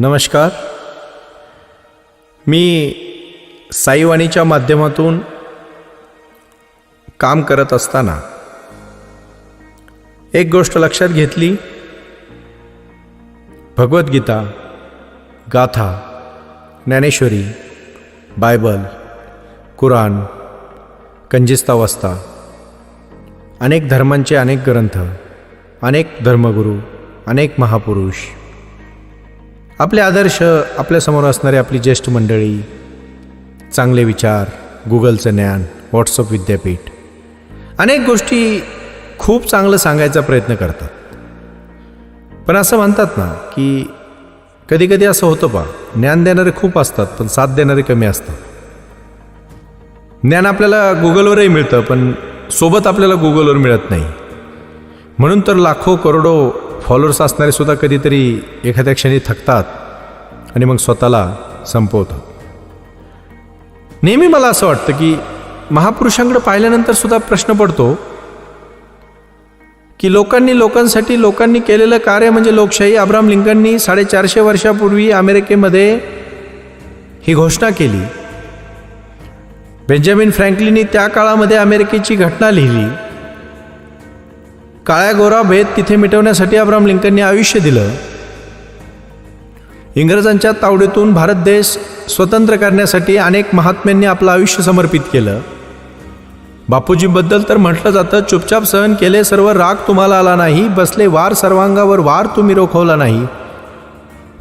नमस्कार. मी साईवाणीच्या माध्यमातून काम करत असताना एक गोष्ट लक्षात घेतली. भगवद्गीता गाथा ज्ञानेश्वरी बायबल कुराण कंजिस्तावस्था अनेक धर्मांचे अनेक ग्रंथ अनेक धर्मगुरू अनेक महापुरुष आपले आदर्श आपल्यासमोर असणारे आपली ज्येष्ठ मंडळी चांगले विचार गुगलचं ज्ञान व्हॉट्सअप विद्यापीठ अनेक गोष्टी खूप चांगलं सांगायचा प्रयत्न करतात. पण असं म्हणतात ना की कधी कधी असं होतं पा ज्ञान देणारे खूप असतात पण साथ देणारे कमी असतात. ज्ञान आपल्याला गुगलवरही मिळतं पण सोबत आपल्याला गुगलवर मिळत नाही. म्हणून तर लाखो करोडो फॉलोअर्स असणारे सुद्धा कधीतरी एखाद्या क्षणी थकतात आणि मग स्वतःला संपवतात. नेहमी मला असं वाटतं की महापुरुषांकडे पाहिल्यानंतर सुद्धा प्रश्न पडतो की लोकांनी लोकांसाठी लोकांनी केलेलं कार्य म्हणजे लोकशाही. अब्राम लिंकननी साडेचारशे वर्षापूर्वी अमेरिकेमध्ये ही घोषणा केली. बेंजामिन फ्रँकलिननी त्या काळामध्ये अमेरिकेची घटना लिहिली. काळ्या गोरा भेद तिथे मिटवण्यासाठी अब्राम लिंकननी आयुष्य दिलं. इंग्रजांच्या तावडीतून भारत देश स्वतंत्र करण्यासाठी अनेक महात्म्यांनी आपलं आयुष्य समर्पित केलं. बापूजीबद्दल तर म्हटलं जातं चुपचाप सहन केले सर्व राग तुम्हाला आला नाही बसले वार सर्वांगावर वार तुम्ही रोखवला नाही.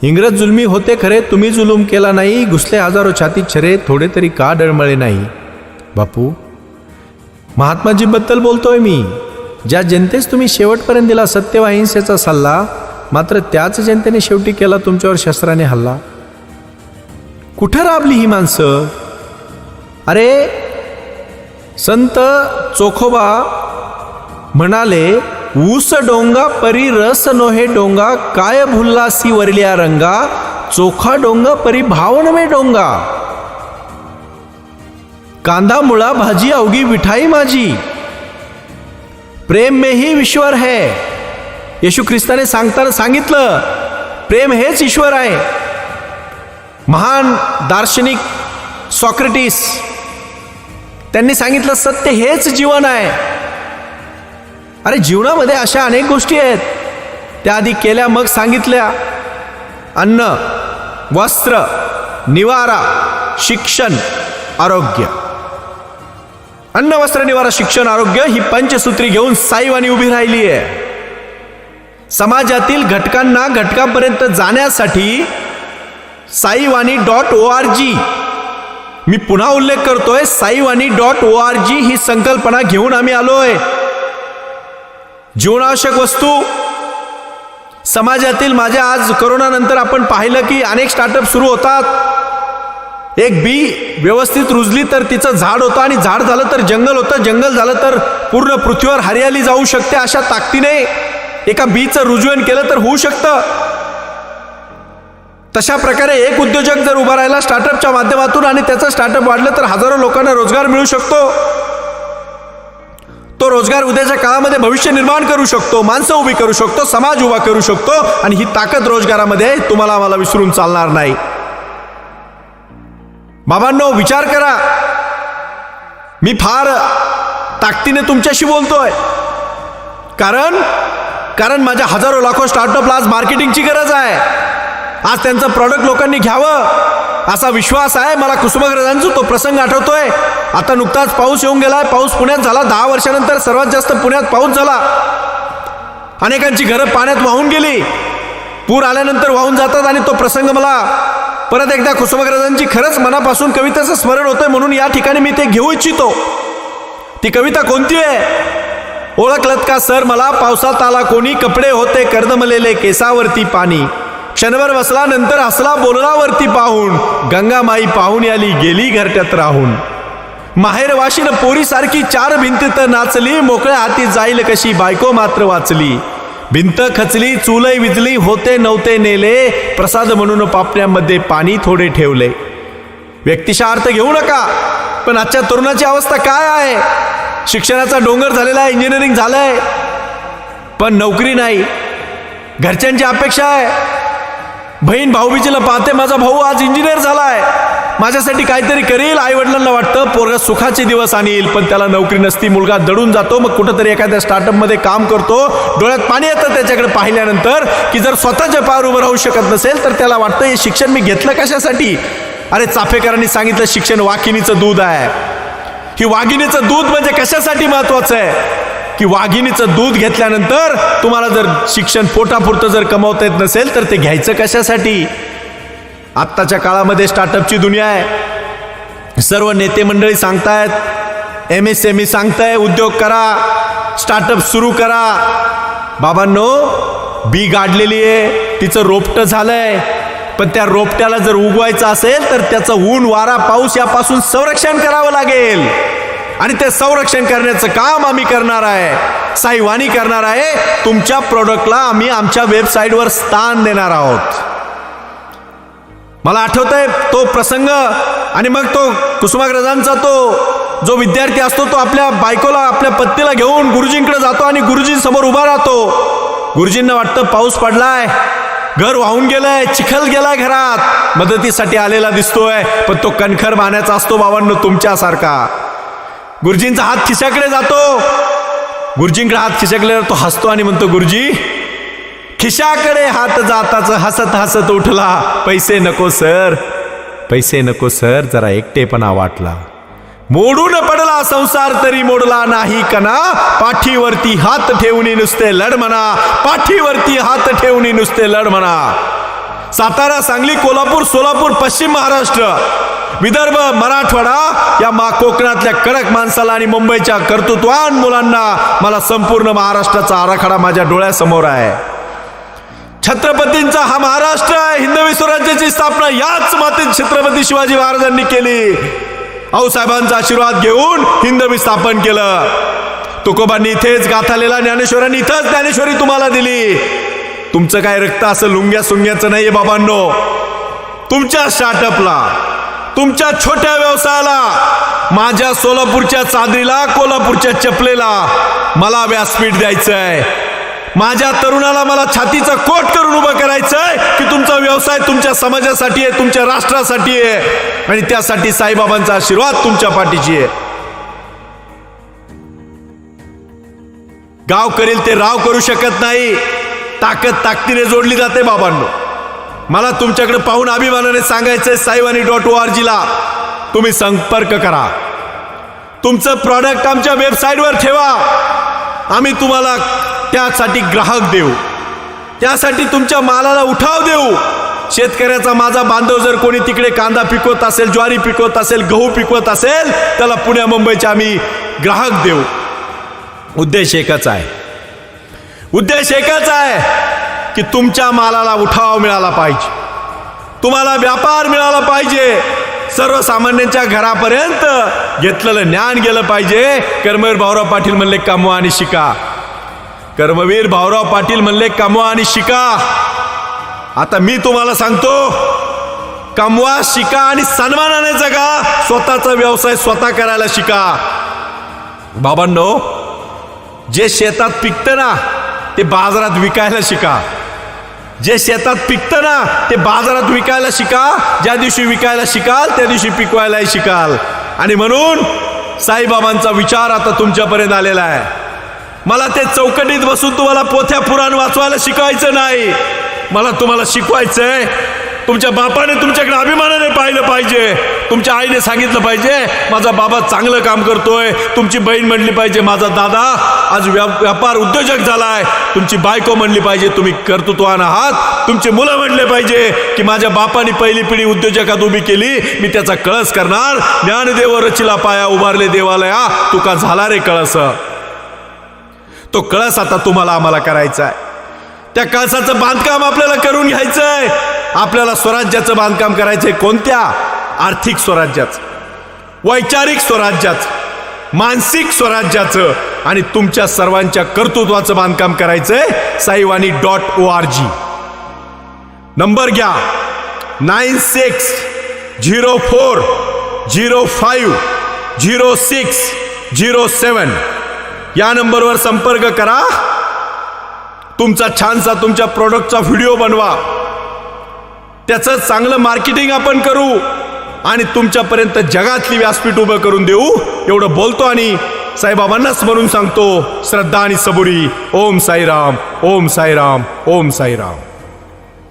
इंग्रज जुलमी होते खरे तुम्ही जुलूम केला नाही घुसले हजारो छाती छरे थोडे तरी का डळमळे नाही. बापू महात्माजीबद्दल बोलतोय मी. ज्या जनतेस तुम्ही शेवटपर्यंत दिला सत्य व अहिंसेचा सल्ला मात्र त्याच जनतेने शेवटी केला तुमच्यावर शस्त्राने हल्ला. कुठं राबली ही माणसं? अरे संत चोखोबा म्हणाले ऊस डोंगा परी रस नोहे डोंगा काय भुल्लासी वरल्या रंगा चोखा डोंगा परी भावनमे डोंगा. कांदा मुळा भाजी अवघी विठाई माझी. प्रेम में ही ईश्वर है। येशू ख्रिस्ताने सांगताना सांगितलं प्रेम हेच ईश्वर आहे. महान दार्शनिक सॉक्रेटिस त्यांनी सांगितलं सत्य हेच जीवन आहे. अरे जीवनामध्ये अशा अनेक गोष्टी आहेत. त्या आधी केल्या मग सांगितल्या. अन्न वस्त्र निवारा शिक्षण आरोग्य. अन्न वस्त्र निवारा शिक्षण आरोग्य ही पंचसूत्री घेऊन साईवाणी उभी राहिली आहे. समाजातील घटकांना घटकापर्यंत जाण्यासाठी साईवाणी डॉट ओ आर जी. मी पुन्हा उल्लेख करतोय साईवाणी डॉट ओ आर जी ही संकल्पना घेऊन आम्ही आलोय. जीवनावश्यक वस्तू. समाजातील माझ्या आज करोनानंतर आपण पाहिलं की अनेक स्टार्टअप सुरू होतात. एक बी व्यवस्थित रुजली तर तिचं झाड होतं आणि झाड झालं तर जंगल होतं. जंगल झालं तर पूर्ण पृथ्वीवर हरियाली जाऊ शकते अशा ताकदीने एका बीचं रुजवण केलं तर होऊ शकतं. तशा प्रकारे एक उद्योजक जर उभा राहिला स्टार्टअपच्या माध्यमातून आणि त्याचं स्टार्टअप वाढलं तर हजारो लोकांना रोजगार मिळू शकतो. तो रोजगार उद्याच्या काळामध्ये भविष्य निर्माण करू शकतो माणसं उभी करू शकतो समाज उभा करू शकतो आणि ही ताकद रोजगारामध्ये आहे तुम्हाला आम्हाला विसरून चालणार नाही. बाबांनो विचार करा. मी फार ताकदीने तुमच्याशी बोलतोय. कारण कारण माझ्या हजारो लाखो स्टार्टअपला आज मार्केटिंगची गरज आहे. आज त्यांचं प्रॉडक्ट लोकांनी घ्यावं असा विश्वास आहे. मला कुसुमाग्रजांचा तो प्रसंग आठवतोय. आता नुकताच पाऊस येऊन गेलाय. पाऊस पुण्यात झाला. दहा वर्षानंतर सर्वात जास्त पुण्यात पाऊस झाला. अनेकांची घरं पाण्यात वाहून गेली. पूर आल्यानंतर वाहून जातात आणि तो प्रसंग मला परत एकदा कुसुमाग्रजांची खरंच मनापासून कवितेचं स्मरण होतंय म्हणून या ठिकाणी मी ते घेऊ इच्छितो. ती कविता कोणती आहे? ओळखलत का सर? मला पावसात आला कोणी कपडे होते कर्दमलेले केसावरती पाणी. क्षणभर बसला नंतर हसला बोलणावरती पाहून. गंगामाई पाहून आली गेली घरट्यात राहून. माहेर वाशीन पोरीसारखी चार भिंतीत नाचली मोकळ्या हाती जाईल कशी बायको मात्र वाचली. भिंत खचली चुलई विजली होते नव्हते नेले. प्रसाद म्हणून पापण्यामध्ये पाणी थोडे ठेवले. व्यक्तिशा अर्थ घेऊ नका पण आजच्या तरुणाची अवस्था काय आहे? शिक्षणाचा डोंगर झालेला आहे इंजिनिअरिंग झालंय. पण नोकरी नाही. घरच्यांची अपेक्षा आहे. बहीण भाऊबीजीला पाहते माझा भाऊ आज इंजिनियर झाला आहे माझ्यासाठी काहीतरी करेल आई वडिलांना वाटतं पोरगा सुखाचे दिवस आणील पण त्याला नोकरी नसती मुलगा दडून जातो मग कुठंतरी एखाद्या स्टार्टअपमध्ये काम करतो डोळ्यात पाणी येतं त्याच्याकडे पाहिल्यानंतर की जर स्वतःच्या पायावर उभं राहू शकत नसेल तर त्याला वाटतं हे शिक्षण मी घेतलं कशासाठी? अरे चाफेकरांनी सांगितलं शिक्षण वाघिणीचं दूध आहे. ही वाघिणीचं दूध म्हणजे कशासाठी महत्वाचं आहे? की वाघिणीचं दूध घेतल्यानंतर तुम्हाला जर शिक्षण पोटापुरतं जर कमवता येत नसेल तर ते घ्यायचं कशासाठी? आत्ताच्या काळामध्ये स्टार्टअपची दुनिया आहे. सर्व नेते मंडळी सांगतायत एम एस एम ई सांगताय उद्योग करा स्टार्टअप सुरू करा. बाबांनो बी गाडलेली आहे तिचं रोपटं झालंय. पण त्या रोपट्याला जर उगवायचं असेल तर त्याचं ऊन वारा पाऊस यापासून संरक्षण करावं लागेल. आणि ते संरक्षण करण्याचं काम आम्ही करणार आहे. साईवाणी करणार आहे. तुमच्या प्रोडक्टला आम्ही आमच्या वेबसाईटवर स्थान देणार आहोत. मला आठवत आहे तो प्रसंग आणि मग तो कुसुमाग्रजांचा तो जो विद्यार्थी असतो तो आपल्या बायकोला आपल्या पत्नीला घेऊन गुरुजींकडे जातो आणि गुरुजी समोर उभा राहतो. गुरुजींना वाटतं पाऊस पडलाय घर वाहून गेलंय चिखल गेलाय घरात. मदतीसाठी आलेला दिसतोय पण तो कणखर मानायचा असतो बाबांनो तुमच्यासारखा. गुरुजींचा हात खिशाकडे जातो. गुरुजींकडे हात खिशाकडे तो हसतो आणि म्हणतो गुरुजी खिशाकडे हात जाताच हसत हसत उठला. पैसे नको सर. पैसे नको सर. जरा एकटेपणा वाटला. मोडून पडला संसार तरी मोडला नाही कना पाठीवरती हात ठेवणी नुसते लढ म्हणा. पाठीवरती हात ठेवणी नुसते लढ म्हणा. सातारा सांगली कोल्हापूर सोलापूर पश्चिम महाराष्ट्र विदर्भ मराठवाडा या मा कोकणातल्या कडक माणसाला आणि मुंबईच्या कर्तृत्वान मुलांना मला संपूर्ण महाराष्ट्राचा आराखडा माझ्या डोळ्यासमोर आहे. छत्रपतींचा हा महाराष्ट्र आहे. हिंदवी स्वराज्याची स्थापना याच मातीत छत्रपती शिवाजी महाराजांनी केली. आऊसाहेबांचा आशीर्वाद घेऊन हिंदवी स्थापन केलं. तुकोबांनी इथेच गाथालेला ज्ञानेश्वरांनी इथंच ज्ञानेश्वरी तुम्हाला दिली. तुमचं काय रक्त असं लुंग्या सुंग्याचं नाहीये बाबांनो. तुमच्या स्टार्टअपला तुमच्या छोट्या व्यवसायाला माझ्या सोलापूरच्या चादरीला कोल्हापूरच्या चपलेला मला व्यासपीठ द्यायचं आहे माझ्या तरुणाला मला छातीचा कोट करून उभं करायचंय की तुमचा व्यवसाय तुमच्या समाजासाठी आहे तुमच्या राष्ट्रासाठी आहे. आणि त्यासाठी साईबाबांचा आशीर्वाद तुमच्या पाठीची आहे. गाव करेल ते राव करू शकत नाही. ताकद ताकदीने जोडली जाते बाबांनो. मला तुमच्याकडे पाहून अभिमानाने सांगायचंय साईवानी डॉट ओ आर जीला तुम्ही संपर्क करा. तुमचं प्रॉडक्ट आमच्या वेबसाईटवर ठेवा. आम्ही तुम्हाला त्यासाठी ग्राहक देऊ. त्यासाठी तुमच्या मालाला उठाव देऊ. शेतकऱ्याचा माझा बांधव जर कोणी तिकडे कांदा पिकवत असेल ज्वारी पिकवत असेल गहू पिकवत असेल त्याला पुण्या मुंबईचे आम्ही ग्राहक देऊ. उद्देश एकच आहे. उद्देश एकच आहे की तुमच्या मालाला उठाव मिळाला पाहिजे. तुम्हाला व्यापार मिळाला पाहिजे. सर्वसामान्यांच्या घरापर्यंत घेतलेलं ज्ञान गेलं पाहिजे. कर्मवीर भाऊराव पाटील म्हणले कमवा आणि शिका. कर्मवीर भाऊराव पाटील म्हणले कमवा आणि शिका. आता मी तुम्हाला सांगतो कमवा शिका आणि सन्मानाने जगा. स्वतःचा व्यवसाय स्वतः करायला शिका. बाबांनो जे शेतात पिकतं ना ते बाजारात विकायला शिका. जे शेतात पिकतं ना ते बाजारात विकायला शिका. ज्या दिवशी विकायला शिकाल त्या दिवशी पिकवायलाही शिकाल. आणि म्हणून साईबाबांचा विचार आता तुमच्यापर्यंत आलेला आहे. मला ते चौकटीत बसून तुम्हाला पोथ्या पुराण वाचवायला शिकवायचं नाही. मला तुम्हाला शिकवायचंय. तुमच्या बापाने तुमच्याकडे अभिमानाने पाहिलं पाहिजे. तुमच्या आईने सांगितलं पाहिजे माझा बाबा चांगलं काम करतोय. तुमची बहीण म्हणली पाहिजे माझा दादा आज व्या व्यापार उद्योजक झालाय. तुमची बायको म्हणली पाहिजे तुम्ही कर्तृत्वान आहात. तुमचे मुलं म्हणले पाहिजे की माझ्या बापाने पहिली पिढी उद्योजकात उभी केली. मी त्याचा कळस करणार. ज्ञानदेव रचिला पाया उभारले देवालया. तुका झाला रे कळस. तो कळस आता तुम्हाला आम्हाला करायचा आहे. त्या कळसाचं बांधकाम आपल्याला करून घ्यायचंय. आपल्याला स्वराज्याचं बांधकाम करायचंय. कोणत्या? आर्थिक स्वराज्याचं. वैचारिक स्वराज्याचं. मानसिक स्वराज्याचं. आणि तुमच्या सर्वांच्या कर्तृत्वाचं बांधकाम करायचंय Saivani dot O R G number घ्या. Nine six zero four zero five zero six zero seven. या नंबरवर संपर्क करा. तुमचा छानसा तुमच्या प्रोडक्टचा व्हिडिओ बनवा. त्याचं चांगलं मार्केटिंग आपण करू आणि तुमच्यापर्यंत जगातली व्यासपीठ उभं करून देऊ. एवढं बोलतो आणि साईबाबांनाच म्हणून सांगतो श्रद्धा आणि सबुरी. ओम साईराम ओम साईराम ओम साईराम.